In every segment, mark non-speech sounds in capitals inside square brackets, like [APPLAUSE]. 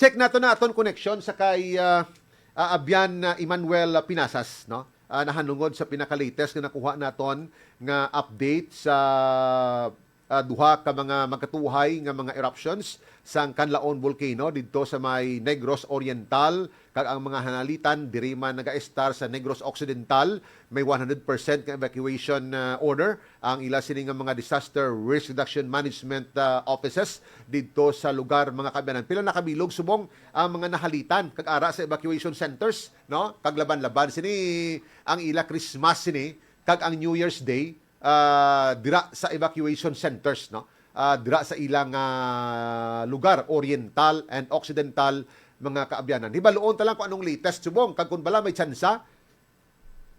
check nato na aton connection sa kay ah, ah, Abyan ah, Emmanuel Pinasas no? Ah, nahanungod sa pinaka-latest nga nakuha naton nga update sa ah, duha ka mga magkatuhay nga mga eruptions sa Canlaon Volcano didto sa may Negros Oriental. Kag ang mga hanalitan diri man naga-estar sa Negros Occidental. May 100% nga evacuation ah, order. Ang ila sini nga mga disaster risk reduction management ah, offices didto sa lugar mga kabanan pila nakabilog subong ang mga nahalitan kag ara sa evacuation centers no? Kag laban-laban sini. Ang ila Christmas sini kag ang New Year's Day ah, dira sa evacuation centers no? Ah, dira sa ilang ah, lugar oriental and occidental mga kaabyanan. Hibaluon ta lang kung anong latest. Subong kag kun bala may tsansa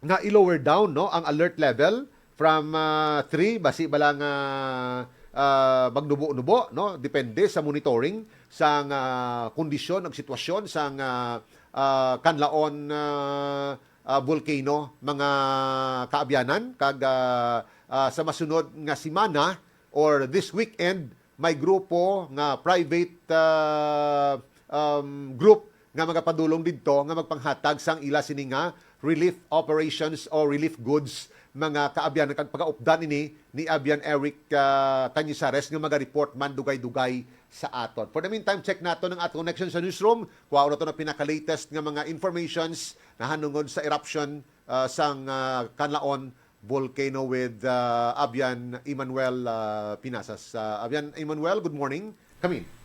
nga i-lower down no ang alert level from 3 basi bala nga ah, magnubo-nubo no? Depende sa monitoring sa nga kondisyon ug sitwasyon sa nga ah, kanlaon ah, ah, volcano mga kaabyanan kag ah, ah, sa masunod nga simana or this weekend may grupo nga private ah, um, group nga magapadulong didto nga magpanghatag sang ila sini nga relief operations or relief goods mga kaabyan kag pagaupdan ini ni Abian Eric uh, Canyisares nga maga-report man dugay-dugay sa aton. For the meantime, check nato ng ato connection sa newsroom. Kuha na to na pinaka-latest nga mga informations na hanungod sa eruption uh, sang uh, Canlaon volcano with uh, Abian Emmanuel uh, Pinasas. Uh, Abian Emmanuel, good morning. Come in.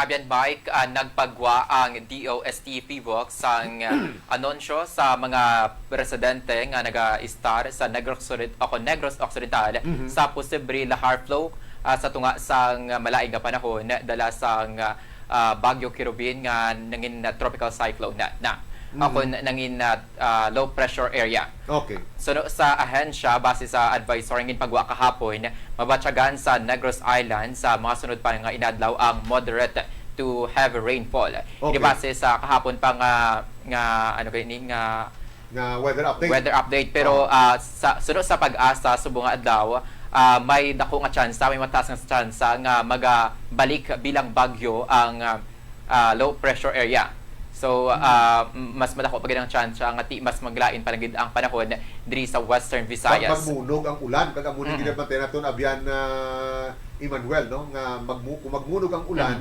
Abian Bike uh, nagpagwa ang DOST PVOX sang uh, [CLEARS THROAT] anunsyo sa mga residente nga naga-star sa Negros, ako, Negros Occidental sa posible lahar flow uh, sa tunga sang malaing nga panahon dala sang uh, Bagyo Kirubin nga nangin uh, tropical cyclone na. na. Ako nangin uh, uh, low pressure area. Okay. Suno sa ahensya, base sa advisory ngin pagwa kahapon, mabatyagan sa Negros Island sa mga sunod pa nga inadlaw ang moderate to heavy rainfall. Okay. Ini base sa kahapon pa nga nga ano kay ni nga Nga weather update. weather update pero ah, sa sunod sa pag-asa subong adlaw ah, may dako nga tsansa, may mataas nga tsansa nga magabalik bilang bagyo ang ah, ah, low pressure area. So, m- mas madako pa ang tsansa nga ti mas maglain pa ang panahon diri sa Western Pag Visayas. magmunog ang ulan, kag amo Mm. mm. gid naton abyan na Emmanuel no nga magmu kung magmunog ang ulan,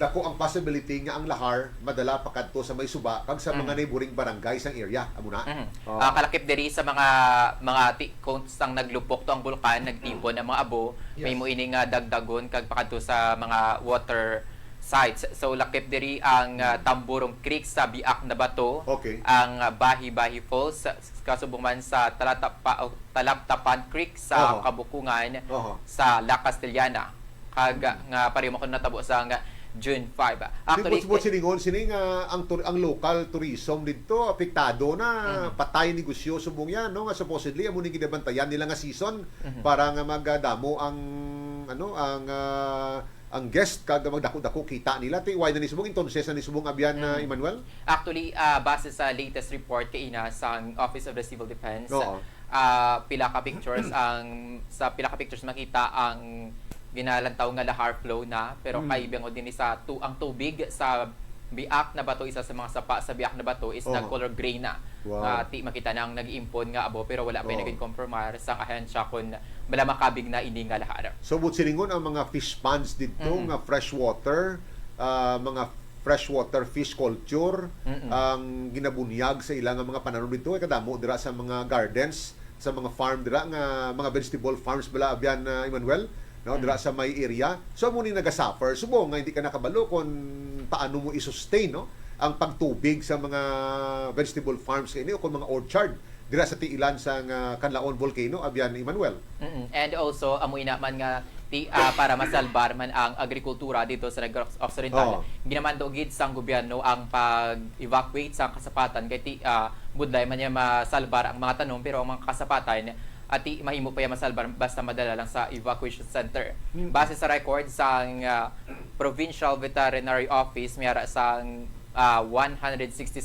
dako ang possibility nga ang lahar madala pa kadto sa may suba kag sa mga neighboring barangay sang area amo na. Mhm. Oh. Ah, kalakip diri sa mga mga ti kung sang naglupok to ang bulkan, nagtipon ang mga abo, may Yes. muini nga dagdagon kag pakadto sa mga water sites. So lakip diri ang ah, Tamburong Creek sa Biak na Bato, Okay. ang ah, Bahi-Bahi Falls sa- kasubong man sa Talatapa, o Talaptapan Creek sa Oho. Kabukungan Oho. sa La Castellana. Kag nga pare mo ko natabo sa nga June 5. Actually, Actually, siningon sini nga ang tur- ang local tourism dito apektado na Mm-hmm. patay negosyo subong yan no nga supposedly amo ni gidabantayan nila nga season Mm-hmm. para nga magadamo ang ano ang ah, ang guest kag magdako-dako kita nila ti why na ni subong entonces na ni subong abyan na Mm-hmm. Emmanuel Actually, ah, base sa latest report kay ina sa Office of the Civil Defense, Oo. ah, pila ka pictures [CLEARS THROAT] ang sa pila ka pictures makita ang ginalantaw nga lahar flow na pero Mm. kay bingo din sa tu ang tubig sa biak na bato isa sa mga sapa sa biak na bato is Oo. nag-color gray na. Wow. Ah, ti makita nang nag-impon nga abo pero wala pa Oo. naging compromise sa ahensya kun wala makabig na ini nga lahar. So but siningon ang mga fish ponds dito Mm-mm. nga freshwater ah, mga freshwater fish culture Mm-mm. ang ginabunyag sa ilang mga pananom dito ay kadamo dira sa mga gardens sa mga farm dira nga mga vegetable farms bala abyan na Emmanuel no dira sa may area so mo ni nagasuffer subo nga hindi ka nakabalo kung paano mo i-sustain no ang pagtubig sa mga vegetable farms kini o kung mga orchard dira sa tiilan sa nga Canlaon Volcano abyan Emmanuel Mm-mm. And also, amoy naman nga ti, ah, para masalbar man ang agrikultura dito sa Negros. Occidental. Ginamando gid sang gobyerno ang pag-evacuate sa kasapatan kay ti ah, budlay man niya masalbar ang mga tanom pero ang mga kasapatan at mahimo pa yan masalbar basta madala lang sa evacuation center. Mm. Base sa record sang ah, Provincial Veterinary Office mayara sang ah, 167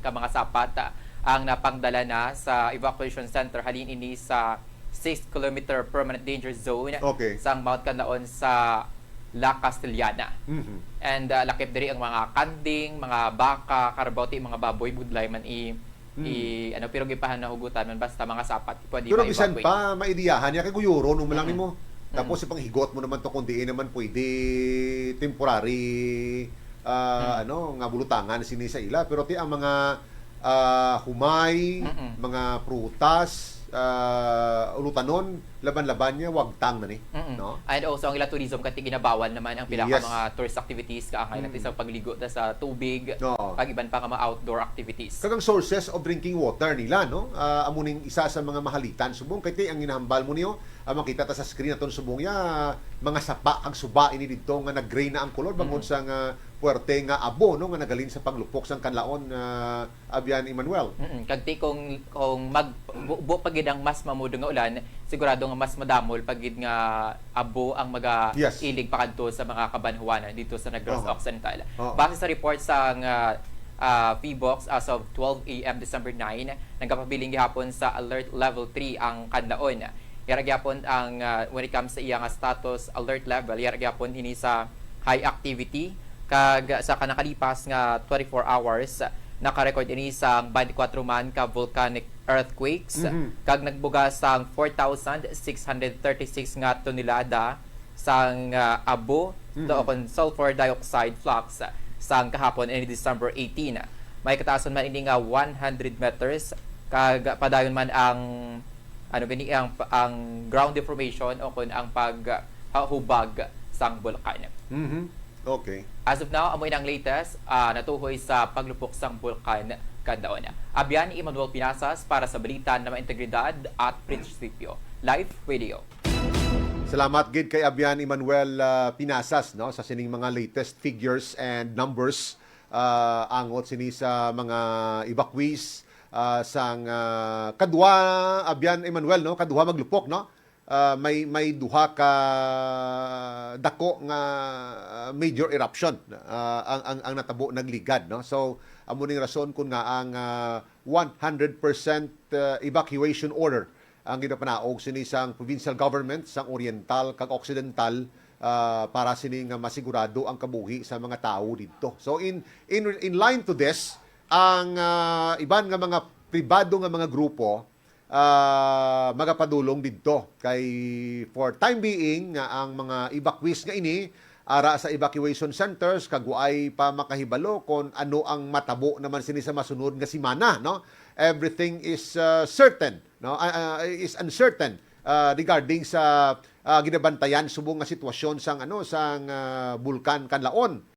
ka mga sapat ah, ang napangdala na sa evacuation center halin ini sa 6 kilometer permanent danger zone Okay. sang Mount Canlaon sa La Castellana. Mhm. And uh, lakip diri ang mga kanding, mga baka, karbauti, mga baboy, budlay man i, i ano pero gipahan na hugutan man basta mga sapat pwede Pero bisan pa maidiyahan niya kay guyuron mo lang Mm-mm. nimo. Tapos ipang higot mo naman to kung diin naman pwede temporary ah, ano nga bulutangan sini sa ila pero ti ang mga ah, humay, Mm-mm. mga prutas, ah, ulutanon, laban-laban niya wagtang na ni, Mm-mm. no? And also ang ila tourism kati ginabawan naman ang pila Yes. ka mga tourist activities kaangay Mm. natin sa pagligo ta sa tubig, Oo. kag iban pa nga mga outdoor activities. Kagang sources of drinking water nila, no? Ah, amuning isa sa mga mahalitan subong kay ti ang ginahambal mo niyo, ang makita ta sa screen naton subong ya mga sapa ang suba ini didto nga nag-gray na ang kolor bangon Mm. sa nga puwerte nga abo no nga nagalin sa paglupok sang kanlaon nga Abian Emmanuel. Mm kag ti kung kung mag bu, bu pagid ang mas mamudo nga ulan, sigurado nga mas madamol pagid nga abo ang maga Yes. ilig pakadto sa mga kabanhuanan dito sa Negros Oo. Occidental. Oo. Base sa report sa nga uh, PBOX as of 12 a.m. December 9, nagkapabiling gihapon sa alert level 3 ang kanlaon. Yara gyapon ang uh, when it comes sa iya nga status alert level, yara gyapon ini sa high activity kag sa kanakalipas nga 24 hours naka-record ini sa 24 man ka volcanic earthquakes Mhm. kag nagbuga sang 4,636 nga tonelada sang uh, abo Mhm. doon sulfur dioxide flux sang kahapon ini December 18 may kataason man ini nga 100 meters kag padayon man ang ano gani ang ang ground deformation o kun ang pag uh, hubag sang bulkan Mhm. Okay. As of now, amoy ng latest ah, natuhoy sa paglupok sang bulkan kandaon. Abyan Emmanuel Pinasas para sa balita na integridad at prinsipyo. Live video. Salamat gid kay Abian Emmanuel ah, Pinasas no sa sining mga latest figures and numbers ah, angot sini sa mga evacuees ah, sang ah, kadwa Abian Emmanuel no kadwa maglupok no Ah, may may duha ka dako nga ah, major eruption ah, ang, ang ang natabo nagligad no so amo ning rason kun nga ang ah, 100% ah, evacuation order ang ginapanaog sini sang provincial government sang oriental kag occidental ah, para sini nga masigurado ang kabuhi sa mga tao didto. So in in in line to this ang ah, iban nga mga pribado nga mga grupo ah, magapadulong didto kay for time being nga ang mga evacuees nga ini ara sa evacuation centers kagwaay pa makahibalo kon ano ang matabo naman sini sa masunod nga simana no? Everything is uh, certain no? Ah, is uncertain uh, regarding sa uh, ginabantayan subong nga sitwasyon sang ano sang uh, bulkan kanlaon